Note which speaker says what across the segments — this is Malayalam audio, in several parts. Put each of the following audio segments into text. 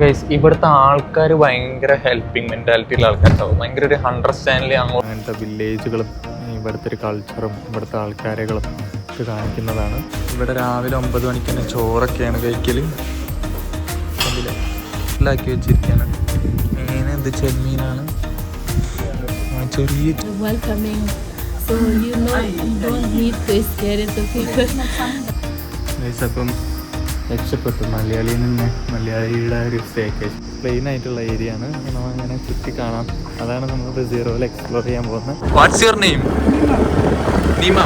Speaker 1: ഗൈസ് ഇവിടുത്തെ ആൾക്കാർ ഭയങ്കര ഹെൽപ്പിംഗ് മെന്റാലിറ്റിയുള്ള ആൾക്കാരുണ്ടാവും. ഭയങ്കര ഒരു അണ്ടർസ്റ്റാൻഡിങ് അങ്ങോട്ട് അങ്ങനത്തെ വില്ലേജുകളും ഇവിടുത്തെ ഒരു കൾച്ചറും ഇവിടുത്തെ ആൾക്കാരുകളും ഒക്കെ കാണിക്കുന്നതാണ്. ഇവിടെ രാവിലെ ഒമ്പത് മണിക്ക് തന്നെ ചോറൊക്കെയാണ് കഴിക്കൽ ഉണ്ടാക്കി വെച്ചിരിക്കുകയാണ് മീൻ ഇത് ചെമ്മീനാണ്? ചെറിയ
Speaker 2: welcoming. So you know you don't need to scare the people.
Speaker 1: Guys അപ്പം രക്ഷപ്പെട്ടു. മലയാളിയിൽ നിന്ന് മലയാളിയുടെ ഒരു സ്റ്റേക്കേജ് പ്ലെയിൻ ആയിട്ടുള്ള ഏരിയ ആണ്. നമ്മൾ അങ്ങനെ ചുറ്റി കാണാം. അതാണ് നമ്മൾ റിസീറോയിൽ എക്സ്പ്ലോർ ചെയ്യാൻ പോകുന്നത്. What's your name Neema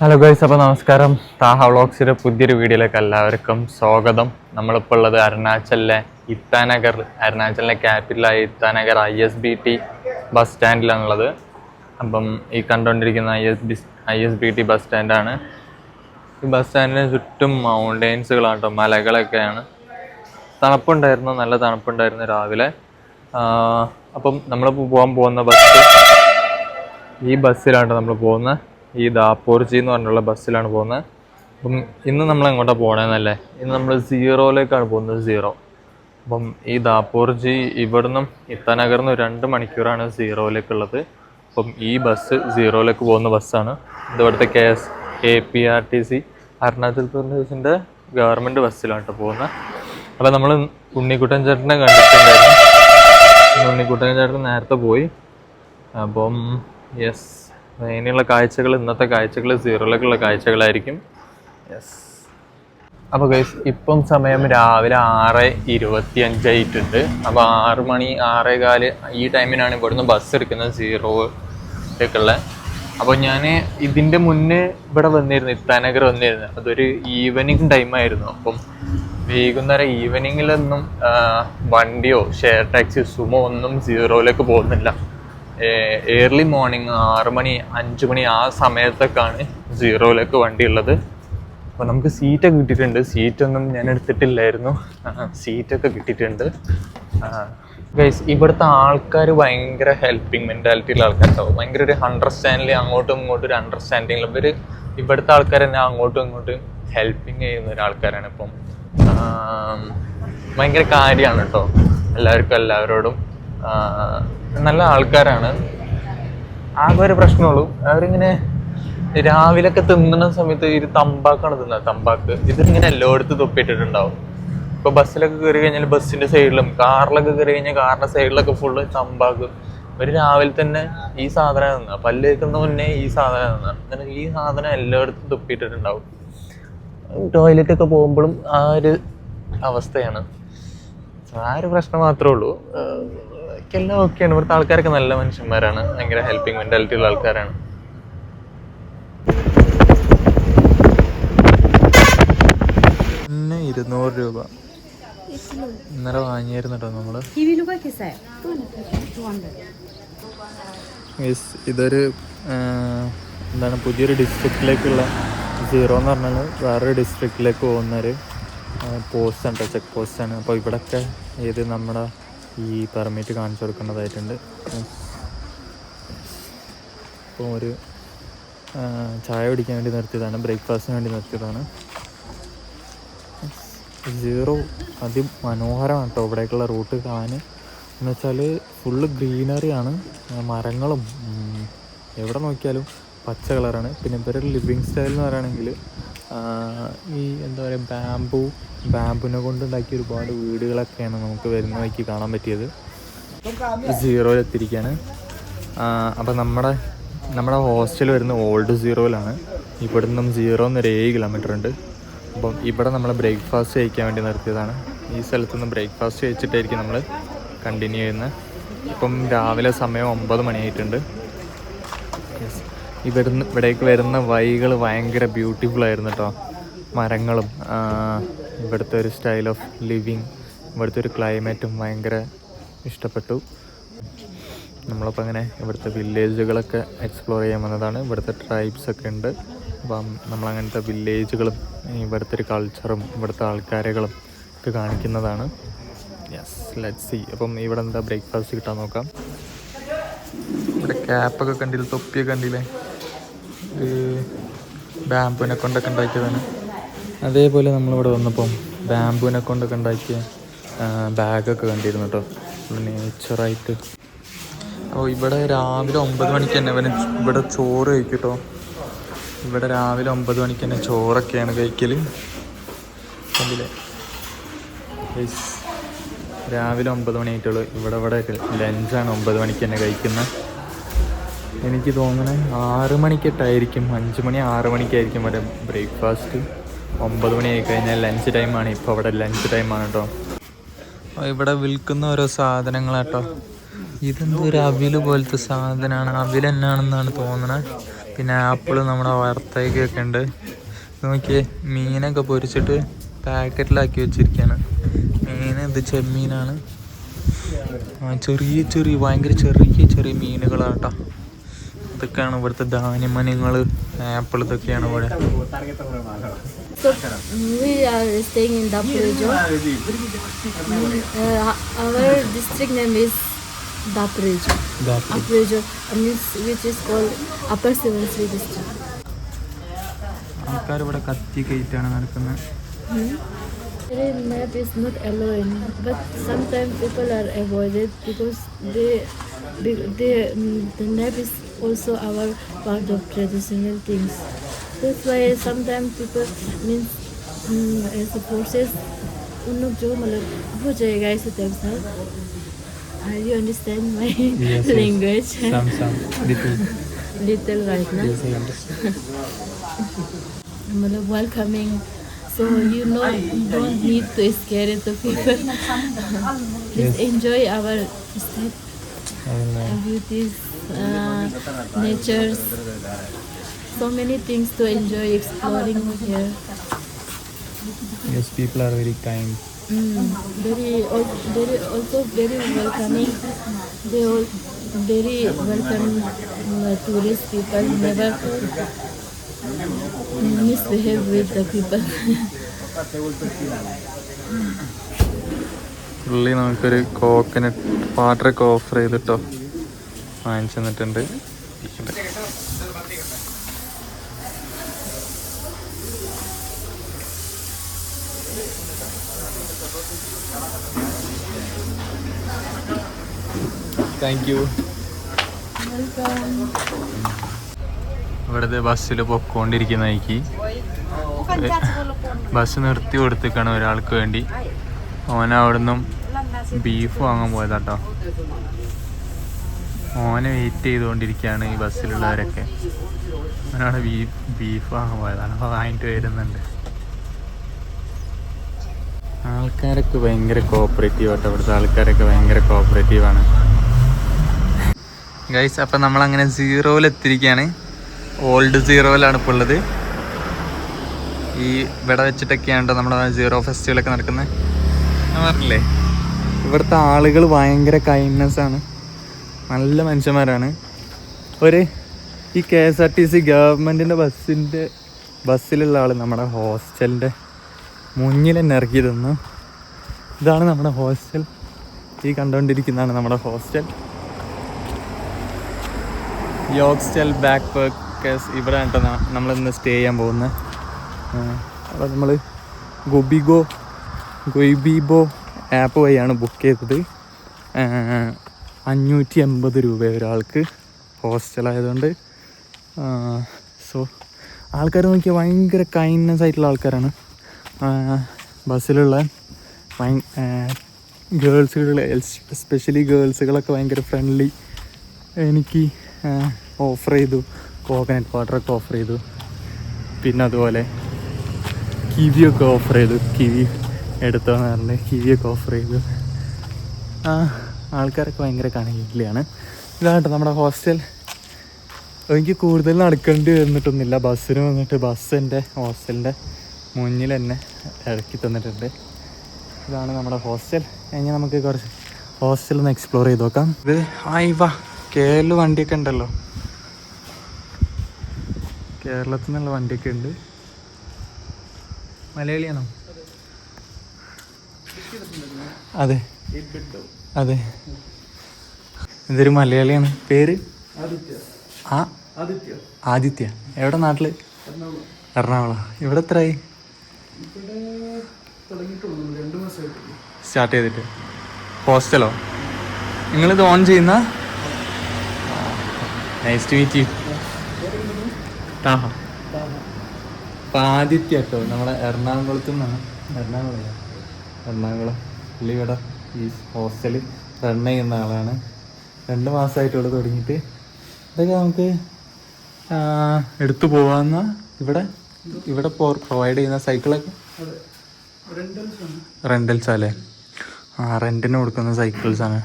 Speaker 1: hello guys അപ്പോൾ നമസ്കാരം. താഹ വ്ളോഗ്സിന്റെ പുതിയൊരു വീഡിയോയിലേക്ക് എല്ലാവർക്കും സ്വാഗതം. നമ്മളിപ്പോൾ ഉള്ളത് അരുണാചലിലെ ഇത്താനഗർ അരുണാചലിലെ ക്യാപിറ്റലായ Itanagar I S B T bus സ്റ്റാൻഡിലാണുള്ളത് അപ്പം ഈ കണ്ടുകൊണ്ടിരിക്കുന്ന I S B I S B T bus സ്റ്റാൻഡാണ് ഈ ബസ് സ്റ്റാൻഡിന് ചുറ്റും മൗണ്ടെയിൻസുകളാട്ടോ മലകളൊക്കെയാണ്. തണുപ്പുണ്ടായിരുന്നു നല്ല തണുപ്പുണ്ടായിരുന്നു രാവിലെ. അപ്പം നമ്മൾ പോകാൻ പോകുന്ന ബസ് ഈ ബസ്സിലാണ് നമ്മൾ പോകുന്നത് ഈ ദാപ്പൂർജി എന്ന് പറഞ്ഞുള്ള ബസ്സിലാണ് പോകുന്നത് അപ്പം ഇന്ന് നമ്മൾ എങ്ങോട്ടാണ് പോകണമെന്നല്ലേ ഇന്ന് നമ്മൾ സീറോയിലേക്കാണ് പോകുന്നത് സീറോ. അപ്പം ഈ ദാപ്പൂർജി ഇവിടുന്നും ഇത്താനഗറിൽ നിന്ന് രണ്ട് മണിക്കൂറാണ് സീറോയിലേക്കുള്ളത്. അപ്പം ഈ ബസ് സീറോയിലേക്ക് പോകുന്ന ബസ്സാണ് ഇതിവിടുത്തെ K S K P R T C Arunachal പ്രദേശിന്റെ government ബസ്സിലാണ് പോകുന്നത് അപ്പോൾ നമ്മൾ ഉണ്ണിക്കുട്ടൻ ചേട്ടനെ കണ്ടിട്ടുണ്ടായിരുന്നു. ഉണ്ണിക്കുട്ടൻ ചേട്ടൻ നേരത്തെ പോയി. അപ്പം യെസ് ഇനിയുള്ള കാഴ്ചകൾ ഇന്നത്തെ കാഴ്ചകൾ സീറോയിലേക്കുള്ള കാഴ്ചകളായിരിക്കും. യെസ് അപ്പോൾ ഗൈസ് ഇപ്പം സമയം രാവിലെ ആറ് ഇരുപത്തി അഞ്ചായിട്ടുണ്ട് അപ്പോൾ ആറ് മണി ആറേ കാൽ ഈ ടൈമിനാണ് ഇവിടുന്ന് ബസ് എടുക്കുന്നത് സീറോയിലേക്കുള്ള അപ്പോൾ ഞാൻ ഇതിന്റെ മുന്നേ ഇവിടെ വന്നിരുന്നു ഇത്താനഗർ വന്നിരുന്നു. അതൊരു ഈവനിങ് ടൈമായിരുന്നു അപ്പം വൈകുന്നേരം ഈവനിങ്ങിലൊന്നും വണ്ടിയോ ഷെയർ ടാക്സി സുമോ ഒന്നും സീറോയിലേക്ക് പോകുന്നില്ല. ഏർലി മോർണിംഗ് ആറ് മണി അഞ്ച് മണി ആ സമയത്തൊക്കെയാണ് സീറോയിലേക്ക് വണ്ടി ഉള്ളത് അപ്പോൾ നമുക്ക് സീറ്റൊക്കെ കിട്ടിയിട്ടുണ്ട്. സീറ്റൊന്നും ഞാൻ എടുത്തിട്ടില്ലായിരുന്നു. സീറ്റ് സീറ്റൊക്കെ കിട്ടിയിട്ടുണ്ട്. ഗൈസ് ഇവിടുത്തെ ആൾക്കാർ ഭയങ്കര ഹെൽപ്പിംഗ് മെന്റാലിറ്റിയുള്ള ആൾക്കാരുണ്ടാവും. ഭയങ്കര ഒരു അണ്ടർസ്റ്റാൻഡിൽ അങ്ങോട്ടും ഇങ്ങോട്ടും ഒരു അണ്ടർസ്റ്റാൻഡിങ് ഇവർ ഇവിടുത്തെ ആൾക്കാർ തന്നെ അങ്ങോട്ടും ഇങ്ങോട്ടും ഹെൽപ്പിംഗ് ചെയ്യുന്ന ഒരാൾക്കാരാണ് ഇപ്പം. ഭയങ്കര കാര്യമാണ് കേട്ടോ. എല്ലാവർക്കും എല്ലാവരോടും. നല്ല ആൾക്കാരാണ്. ആകെ ഒരു പ്രശ്നമുള്ളൂ. അവരിങ്ങനെ രാവിലെയൊക്കെ തിന്നുന്ന സമയത്ത് ഇത് തമ്പാക്കാണ് തിന്നത് തമ്പാക്ക്. ഇതിങ്ങനെ എല്ലായിടത്തും തൊപ്പിട്ടിട്ടുണ്ടാവും ഇപ്പൊ ബസ്സിലൊക്കെ കയറി കഴിഞ്ഞാൽ ബസ്സിന്റെ സൈഡിലും കാറിലൊക്കെ കയറി കഴിഞ്ഞാൽ കാറിന്റെ സൈഡിലൊക്കെ ഫുള്ള് ചമ്പാക്ക് ഒരു രാവിലെ തന്നെ ഈ സാധനം തന്ന. പല്ല് തേക്കുന്ന മുന്നേ ഈ സാധനം തന്ന. എന്നിട്ട് ഈ സാധനം എല്ലായിടത്തും തുപ്പിയിട്ടിട്ടുണ്ടാവും. ടോയ്ലറ്റ് ഒക്കെ പോകുമ്പോഴും ആ ഒരു അവസ്ഥയാണ്. ആ ഒരു പ്രശ്നം മാത്രമേ ഉള്ളൂ. എല്ലാം ഓക്കെയാണ് ഇവിടുത്തെ ആൾക്കാരൊക്കെ നല്ല മനുഷ്യന്മാരാണ്. ഭയങ്കര ഹെൽപ്പിംഗ് മെന്റാലിറ്റി ഉള്ള ആൾക്കാരാണ്. പിന്നെ ഇരുന്നൂറ് രൂപ. ഇന്നലെ വാങ്ങിയായിരുന്നു കേട്ടോ നമ്മൾ. ഇതൊരു എന്താണ് പുതിയൊരു ഡിസ്ട്രിക്റ്റിലേക്കുള്ള സീറോ എന്ന് പറഞ്ഞാൽ വേറൊരു ഡിസ്ട്രിക്റ്റിലേക്ക് പോകുന്ന ഒരു പോസ്റ്റ് ആണ് ചെക്ക് പോസ്റ്റ് ആണ്. അപ്പോൾ ഇവിടെയൊക്കെ ഏത് നമ്മുടെ ഈ പെർമിറ്റ് കാണിച്ചു കൊടുക്കേണ്ടതായിട്ടുണ്ട്. അപ്പോൾ ഒരു ചായ കുടിക്കാൻ വേണ്ടി നിർത്തിയതാണ് ബ്രേക്ക്ഫാസ്റ്റിന് വേണ്ടി നിർത്തിയതാണ്. സീറോ അതിമനോഹരമാണ് കേട്ടോ ഇവിടേക്കുള്ള റൂട്ട് കാണാൻ. എന്ന് വെച്ചാൽ ഫുള്ള് ഗ്രീനറിയാണ് മരങ്ങളും എവിടെ നോക്കിയാലും പച്ച കളറാണ് പിന്നെ ഇവരുടെ ലിവിങ് സ്റ്റൈൽ എന്ന് പറയുകയാണെങ്കിൽ ഈ എന്താ പറയുക ബാംബു ബാമ്പുവിനെ കൊണ്ടുണ്ടാക്കി ഒരുപാട് വീടുകളൊക്കെയാണ് നമുക്ക് വരുന്ന വഴിക്ക് കാണാൻ പറ്റിയത്. സീറോയിൽ എത്തിയിരിക്കുകയാണ് അപ്പം നമ്മുടെ നമ്മുടെ ഹോസ്റ്റൽ വരുന്ന ഓൾഡ് സീറോയിലാണ് ഇവിടെ നിന്നും സീറോ എന്നൊരു ഏഴ് കിലോമീറ്റർ ഉണ്ട്. അപ്പം ഇവിടെ നമ്മൾ ബ്രേക്ക്ഫാസ്റ്റ് കഴിക്കാൻ വേണ്ടി നിർത്തിയതാണ്. ഈ സ്ഥലത്തുനിന്ന് ബ്രേക്ക്ഫാസ്റ്റ് കഴിച്ചിട്ടായിരിക്കും നമ്മൾ കണ്ടിന്യൂ ചെയ്യുന്നത്. ഇപ്പം രാവിലെ സമയം ഒമ്പത് മണിയായിട്ടുണ്ട്. ഇവിടുന്ന് ഇവിടേക്ക് വരുന്ന വഴികൾ ഭയങ്കര ബ്യൂട്ടിഫുൾ ആയിരുന്നു കേട്ടോ മരങ്ങളും ഇവിടുത്തെ ഒരു സ്റ്റൈൽ ഓഫ് ലിവിങ് ഇവിടുത്തെ ഒരു ക്ലൈമറ്റും ഭയങ്കര ഇഷ്ടപ്പെട്ടു. നമ്മളപ്പോൾ അങ്ങനെ ഇവിടുത്തെ വില്ലേജുകളൊക്കെ എക്സ്പ്ലോർ ചെയ്യാൻ വന്നതാണ്. ഇവിടുത്തെ ട്രൈബ്സ് ഒക്കെ ഉണ്ട്. അപ്പം നമ്മളങ്ങനത്തെ വില്ലേജുകളും ഇവിടുത്തെ ഒരു കൾച്ചറും ഇവിടുത്തെ ആൾക്കാരുകളും ഒക്കെ കാണിക്കുന്നതാണ്. യെസ് ലെറ്റ് സി അപ്പം ഇവിടെ എന്താ ബ്രേക്ക്ഫാസ്റ്റ് കിട്ടാൻ നോക്കാം. ഇവിടെ ക്യാപ്പൊക്കെ കണ്ടില്ല തൊപ്പിയൊക്കെ കണ്ടില്ലേ? ബാമ്പുവിനെ കൊണ്ടൊക്കെ ഉണ്ടാക്കിയതാണ്. അതേപോലെ നമ്മളിവിടെ വന്നപ്പം ബാമ്പുവിനെ കൊണ്ടൊക്കെ ഉണ്ടാക്കിയ ബാഗൊക്കെ കണ്ടിരുന്നു കേട്ടോ നേച്ചറായിട്ട് അപ്പോൾ ഇവിടെ രാവിലെ ഒമ്പത് മണിക്ക് തന്നെ അവന് ഇവിടെ ചോറ് കഴിക്കും കേട്ടോ ഇവിടെ രാവിലെ ഒമ്പത് മണിക്ക് തന്നെ ചോറൊക്കെയാണ് കഴിക്കൽ രാവിലെ ഒമ്പത് മണിയായിട്ടുള്ളൂ. ഇവിടെ ഇവിടെ ലഞ്ചാണ് ഒമ്പത് മണിക്ക് തന്നെ കഴിക്കുന്നത്. എനിക്ക് തോന്നണേ ആറ് മണിക്കിട്ടായിരിക്കും. അഞ്ച് മണി ആറ് മണിക്കായിരിക്കും ഇവിടെ ബ്രേക്ക്ഫാസ്റ്റ് ഒമ്പത് മണി ആയി കഴിഞ്ഞാൽ ലഞ്ച് ടൈമാണ് ഇപ്പോൾ അവിടെ ലഞ്ച് ടൈമാണ് കേട്ടോ ഇവിടെ വിൽക്കുന്ന ഓരോ സാധനങ്ങളാട്ടോ ഇതെന്തോ ഒരു അവിൽ പോലത്തെ സാധനമാണ് അവിൽ എന്നാണെന്നാണ് തോന്നണത് പിന്നെ ആപ്പിൾ നമ്മുടെ വറുത്തേക്കൊക്കെ ഉണ്ട്. നോക്കിയേ മീനൊക്കെ പൊരിച്ചിട്ട് പാക്കറ്റിലാക്കി വെച്ചിരിക്കുകയാണ് മീൻ ഇത് ചെമ്മീനാണ്. ചെറിയ ചെറിയ ഭയങ്കര ചെറിയ ചെറിയ മീനുകളാട്ടോ. കേട്ടോ ഇതൊക്കെയാണ് ഇവിടുത്തെ ധാന്യമനങ്ങൾ ആപ്പിൾ ഇതൊക്കെയാണ് ഇവിടെ.
Speaker 2: So we are staying in Dapurejo. Uh, our district name is Dapurejo. Dapurejo means which is called Upper Subansiri district.
Speaker 1: ആൾക്കാർ ഇവിടെ കത്തി കയറ്റാണ് നടക്കുന്നത്
Speaker 2: Very map is not allowing, but sometimes people are avoided because they, they, they mm, the nap is also our part of traditional things. That's why sometimes people means mm, as a process उन लोग जो मतलब हो जाएगा ऐसे टाइप से Are you understand my
Speaker 1: Yes, yes.
Speaker 2: language?
Speaker 1: Some, some, little.
Speaker 2: Little right now.
Speaker 1: Yes, I understand.
Speaker 2: मतलब welcoming so you know don't need to scare the people just enjoy our state beauties uh, natures so many things to enjoy exploring here
Speaker 1: Yes, people are very kind.
Speaker 2: mm, very al- very also very welcoming they all very welcome uh, tourist people never misbehave with the people
Speaker 1: പുള്ളി നമുക്കൊരു കോക്കനട്ട് വാട്ടറൊക്കെ ഓഫർ ചെയ്തിട്ടോ വാങ്ങിച്ചു തന്നിട്ടുണ്ട് താങ്ക് യു ഇവിടുത്തെ ബസ്സിൽ പൊക്കോണ്ടിരിക്കുന്നതായിക്ക് ബസ് നിർത്തി കൊടുത്തേക്കാണ് ഒരാൾക്ക് വേണ്ടി. ഓന അവിടുന്ന് ബീഫ് വാങ്ങാൻ പോയതാട്ടോ. ഓനെ വെയിറ്റ് ചെയ്തുകൊണ്ടിരിക്കുകയാണ് ഈ ബസ്സിലുള്ളവരൊക്കെ. അവനവിടെ ബീഫ് ബീഫ് വാങ്ങാൻ പോയതാണ്. അപ്പോൾ വാങ്ങിട്ട് വരുന്നുണ്ട്. ആൾക്കാരൊക്കെ ഭയങ്കര കോപ്പറേറ്റീവ് ആട്ടോ. ഇവിടുത്തെ ആൾക്കാരൊക്കെ ഭയങ്കര കോപ്പറേറ്റീവാണ് ഗൈസ് അപ്പം നമ്മളങ്ങനെ സീറോയിൽ എത്തിയിരിക്കുകയാണ് ഓൾഡ് സീറോയിലാണ് ഇപ്പോൾ ഉള്ളത്. ഈ ഇവിടെ വെച്ചിട്ടൊക്കെയാണ് ട്ടോ നമ്മുടെ സീറോ ഫെസ്റ്റിവലൊക്കെ നടക്കുന്നത്. പറഞ്ഞില്ലേ? ഇവിടുത്തെ ആളുകൾ ഭയങ്കര കൈൻഡ്നെസ് ആണ്. നല്ല മനുഷ്യന്മാരാണ്. ഒരു ഈ K S R T C ഗവൺമെന്റിന്റെ ബസ്സിന്റെ ബസ്സിലുള്ള ആൾ നമ്മുടെ ഹോസ്റ്റലിന്റെ മുന്നിൽ തന്നെ ഇറക്കി തന്നു. ഇതാണ് നമ്മുടെ ഹോസ്റ്റൽ. ഈ കണ്ടുകൊണ്ടിരിക്കുന്നതാണ് നമ്മുടെ ഹോസ്റ്റൽ. യോക്സ്റ്റൽ ബാക്ക് വർക്കേഴ്സ് ഇവിടെ കേട്ടോ നമ്മൾ ഇന്ന് സ്റ്റേ ചെയ്യാൻ പോകുന്നത്. അപ്പോൾ നമ്മൾ ഗൊബിഗോ ഗൊയ്ബിബോ ആപ്പ് വഴിയാണ് ബുക്ക് ചെയ്തത്. അഞ്ഞൂറ്റി എൺപത് രൂപ ഒരാൾക്ക് ഹോസ്റ്റലായതുകൊണ്ട് സോ ആൾക്കാർ നോക്കിയാൽ ഭയങ്കര കൈൻഡ്നെസ് ആയിട്ടുള്ള ആൾക്കാരാണ്. ബസ്സിലുള്ള ഗേൾസുകൾ എസ്പെഷ്യലി ഗേൾസുകളൊക്കെ ഭയങ്കര ഫ്രണ്ട്ലി എനിക്ക് ഓഫർ ചെയ്തു. കോക്കനട്ട് വാട്ടറൊക്കെ ഓഫർ ചെയ്തു. പിന്നെ അതുപോലെ കിവിയൊക്കെ ഓഫർ ചെയ്തു. കിവി എടുത്തോന്ന് പറഞ്ഞ് കിവിയൊക്കെ ഓഫർ ചെയ്തു. ആൾക്കാരൊക്കെ ഭയങ്കര കണക്കിലാണ് ഇതാണ് നമ്മുടെ ഹോസ്റ്റൽ എനിക്ക് കൂടുതൽ നടക്കേണ്ടി വന്നിട്ടൊന്നുമില്ല. ബസ്സിന് വന്നിട്ട് ബസ് എന്റെ ഹോസ്റ്റലിന്റെ മുന്നിൽ തന്നെ ഇറക്കി തന്നിട്ടുണ്ട്. ഇതാണ് നമ്മുടെ ഹോസ്റ്റൽ. ഇനി നമുക്ക് കുറച്ച് ഹോസ്റ്റൽ ഒന്ന് എക്സ്പ്ലോർ ചെയ്ത് നോക്കാം. ഇത് ആയിവ കേരള വണ്ടിയൊക്കെ ഉണ്ടല്ലോ. കേരളത്തിൽ നിന്നുള്ള വണ്ടിയൊക്കെ ഉണ്ട്. മലയാളിയാണോ? അതെ. അതെ. ഇതൊരു മലയാളിയാണ്. പേര്? ആ. ആദിത്യ. എവിടെ നാട്ടിൽ? എറണാകുളം. ഇവിടെ എത്രയായി?
Speaker 3: തുടങ്ങിയിട്ടുള്ളൂ. രണ്ട് മാസമായിട്ടുള്ളൂ.
Speaker 1: സ്റ്റാർട്ട് ചെയ്തിട്ട്. ഹോസ്റ്റലോ? നിങ്ങളിത് ഓൺ ചെയ്യുന്ന? Nice to meet you Taha അപ്പം ആദിത്യ കേട്ടോ. നമ്മളെ എറണാകുളത്തു നിന്നാണ്. എറണാകുളം എറണാകുളം. പുള്ളി ഇവിടെ ഈ ഹോസ്റ്റലിൽ റൺ ചെയ്യുന്ന ആളാണ്. രണ്ട് മാസമായിട്ടുള്ള തുടങ്ങിയിട്ട്. ഇതൊക്കെ നമുക്ക് എടുത്തു പോകാവുന്ന ഇവിടെ. ഇവിടെ പ്രൊവൈഡ് ചെയ്യുന്ന സൈക്കിളൊക്കെ
Speaker 3: റെന്റൽസ്
Speaker 1: അല്ലേ ആ റെന്റിന് കൊടുക്കുന്ന സൈക്കിൾസ് ആണ്.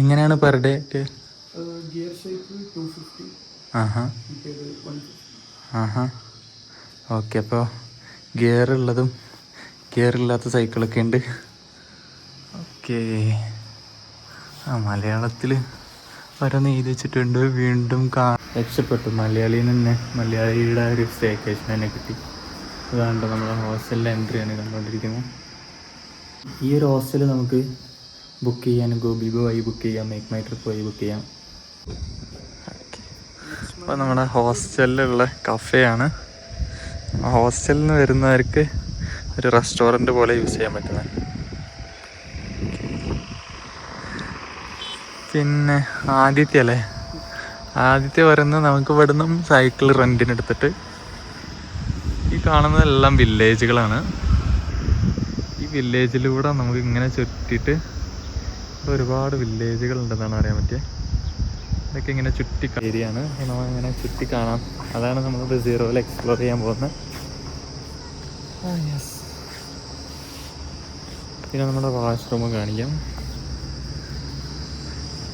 Speaker 1: എങ്ങനെയാണ് പെർ ഡേ
Speaker 3: ഗിയർ
Speaker 1: ആഹാ. ആഹാ. ഓക്കെ അപ്പോൾ ഗിയർ ഉള്ളതും ഗിയർ ഇല്ലാത്ത സൈക്കിളൊക്കെ ഉണ്ട്. ഓക്കെ ആ മലയാളത്തിൽ ഓരോന്ന് എഴുതി വെച്ചിട്ടുണ്ട്. വീണ്ടും കാ രക്ഷപ്പെട്ടു മലയാളിയിൽ നിന്ന് മലയാളിയുടെ ഒരു സ്റ്റേക്കേഷൻ തന്നെ കിട്ടി. അതുകൊണ്ട് നമ്മുടെ ഹോസ്റ്റലിലെ എൻട്രിയാണ് കണ്ടുകൊണ്ടിരിക്കുന്നത് ഈ ഒരു ഹോസ്റ്റൽ നമുക്ക് ബുക്ക് ചെയ്യാൻ ഗോബിബോ ആയി ബുക്ക് ചെയ്യാം മേക്ക് മൈ ട്രിപ്പ് ആയി ബുക്ക് ചെയ്യാം. അപ്പോൾ നമ്മുടെ ഹോസ്റ്റലിലുള്ള കഫേയാണ് ഹോസ്റ്റലിൽ നിന്ന് വരുന്നവർക്ക് ഒരു റെസ്റ്റോറന്റ് പോലെ യൂസ് ചെയ്യാൻ പറ്റുന്നത് പിന്നെ ആദിത്യ അല്ലേ? ആദിത്യ പറയുന്നത് നമുക്ക് ഇവിടുന്ന് സൈക്കിൾ റെന്റിന് എടുത്തിട്ട് ഈ കാണുന്നതെല്ലാം വില്ലേജുകളാണ് ഈ വില്ലേജിലൂടെ നമുക്ക് ഇങ്ങനെ ചുറ്റിയിട്ട് ഒരുപാട് വില്ലേജുകൾ ഉണ്ടെന്നാണ് അറിയാൻ പറ്റിയത് ഇതൊക്കെ ഇങ്ങനെ ചുറ്റി ഏരിയയാണ്. നമ്മളിങ്ങനെ ചുറ്റി കാണാം. അതാണ് നമ്മൾ സീറോയിൽ എക്സ്പ്ലോർ ചെയ്യാൻ പോകുന്നത്. യെസ് പിന്നെ നമ്മുടെ വാഷ്റൂം കാണിക്കാം.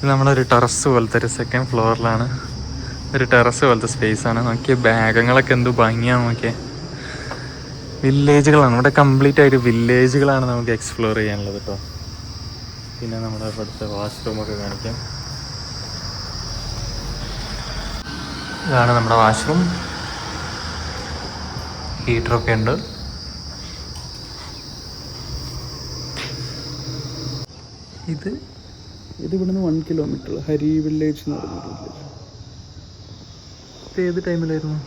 Speaker 1: ഇത് നമ്മളൊരു ടെറസ് പോലത്തെ ഒരു സെക്കൻഡ് ഫ്ലോറിലാണ് ഒരു ടെറസ് പോലത്തെ സ്പേസ് ആണ് നോക്കിയ ബാഗങ്ങളൊക്കെ എന്തോ ഭംഗിയാണ് നോക്കിയേ. വില്ലേജുകളാണ് ഇവിടെ കംപ്ലീറ്റ് ആയിട്ട് വില്ലേജുകളാണ് നമുക്ക് എക്സ്പ്ലോർ ചെയ്യാനുള്ളത് കേട്ടോ പിന്നെ നമ്മുടെ ഇവിടുത്തെ വാഷ്റൂമൊക്കെ കാണിക്കാം. ഇതാണ് നമ്മുടെ വാഷ്റൂം ഹീറ്ററൊക്കെ ഉണ്ട്. ഇത്
Speaker 3: ഇത് നിന്ന് വൺ കിലോമീറ്റർ ഹരി വില്ലേജ് എന്ന് പറഞ്ഞൊരു വില്ലേജ്
Speaker 1: ഇത് ഏത് ടൈമിലായിരുന്നു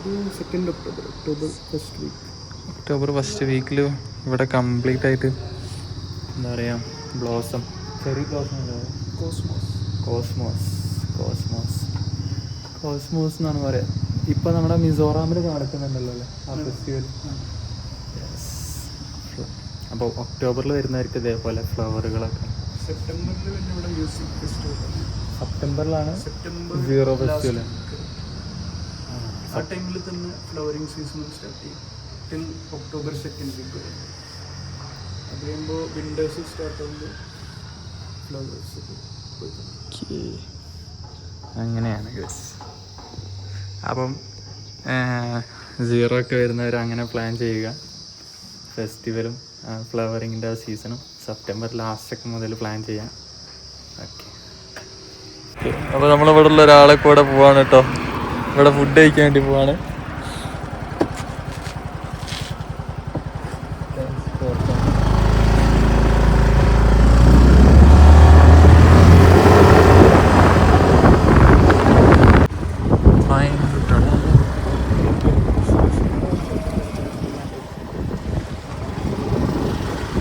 Speaker 3: ഇത് second October October first week
Speaker 1: October first വീക്കിൽ ഇവിടെ കംപ്ലീറ്റ് ആയിട്ട് എന്താ പറയുക ബ്ലോസം ചെറിയ blossom
Speaker 3: cosmos
Speaker 1: cosmos cosmos cosmos എന്നാണ് പറയുക ഇപ്പം നമ്മുടെ മിസോറാമിൽ നടക്കുന്നുണ്ടല്ലോ അല്ലേ? ആ ഫെസ്റ്റിവൽ അപ്പോൾ ഒക്ടോബറിൽ വരുന്നവർക്ക് ഇതേപോലെ ഫ്ലവറുകളൊക്കെ
Speaker 3: സെപ്റ്റംബറിൽ പിന്നെ ഇവിടെ മ്യൂസിക് ഫെസ്റ്റിവൽ
Speaker 1: സെപ്റ്റംബറിലാണ്
Speaker 3: സെപ്റ്റംബർ
Speaker 1: Zero
Speaker 3: last ആ. ടൈമിൽ തന്നെ ഫ്ലവറിങ് സീസൺ സ്റ്റാർട്ട് ചെയ്യും. ടിൽ ഒക്ടോബർ സെക്കൻഡ് വീക്ക് വരെ. അത് കഴിയുമ്പോൾ വിൻഡേഴ്സ് സ്റ്റാർട്ട് ആകുമ്പോൾ ഫ്ലവേഴ്സ്
Speaker 1: അങ്ങനെയാണ് ഗസ് അപ്പം സീറോ ഒക്കെ വരുന്നവർ അങ്ങനെ പ്ലാൻ ചെയ്യുക ഫെസ്റ്റിവലും ഫ്ലവറിങ്ങിന്റെ സീസണും സെപ്റ്റംബർ ലാസ്റ്റ് ഒക്കെ മുതൽ പ്ലാൻ ചെയ്യാം. ഓക്കെ അപ്പോൾ നമ്മളിവിടെ ഉള്ള ഒരാളെ കൂടെ പോവാണ് കേട്ടോ ഇവിടെ ഫുഡ് കഴിക്കാൻ വേണ്ടി പോവാണ്.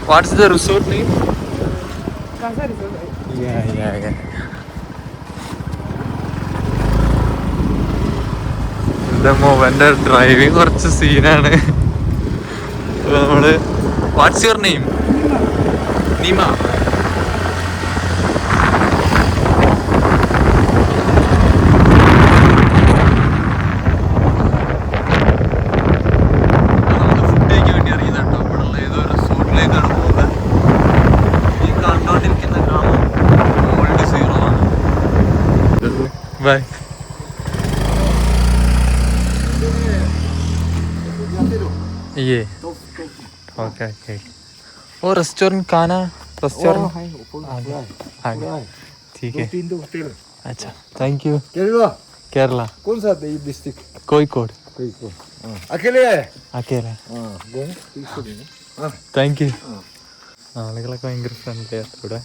Speaker 1: What's the resort name? Yeah, yeah, yeah. എന്റെ മോവന്റെ ഡ്രൈവിങ് കുറച്ച് സീനാണ് നമ്മൾ what's your name Neema food കഴിക്കാൻ വേണ്ടി ഇറങ്ങിയത് കേട്ടോ ഇവിടെയുള്ള ഏതോ റിസോർട്ടിലേക്കാണ് പോകുന്നത് ഈ കണ്ടോണ്ടിരിക്കുന്ന ഗ്രാമം ഓൾഡ് സീറോ ആണ് ബൈ ये ओके ओके और रेस्टोरेंट खाना रेस्टोरेंट हाँ ठीक है अच्छा थैंक यू
Speaker 4: केरला
Speaker 1: केरला
Speaker 4: कौन सा डिस्ट्रिक्ट कोयकोड कोयकोड अकेले है अकेले
Speaker 1: താങ്ക് യു ആളുകളൊക്കെ ഭയങ്കര ഫ്രണ്ട്ലി ആയിട്ട് ഇവിടെ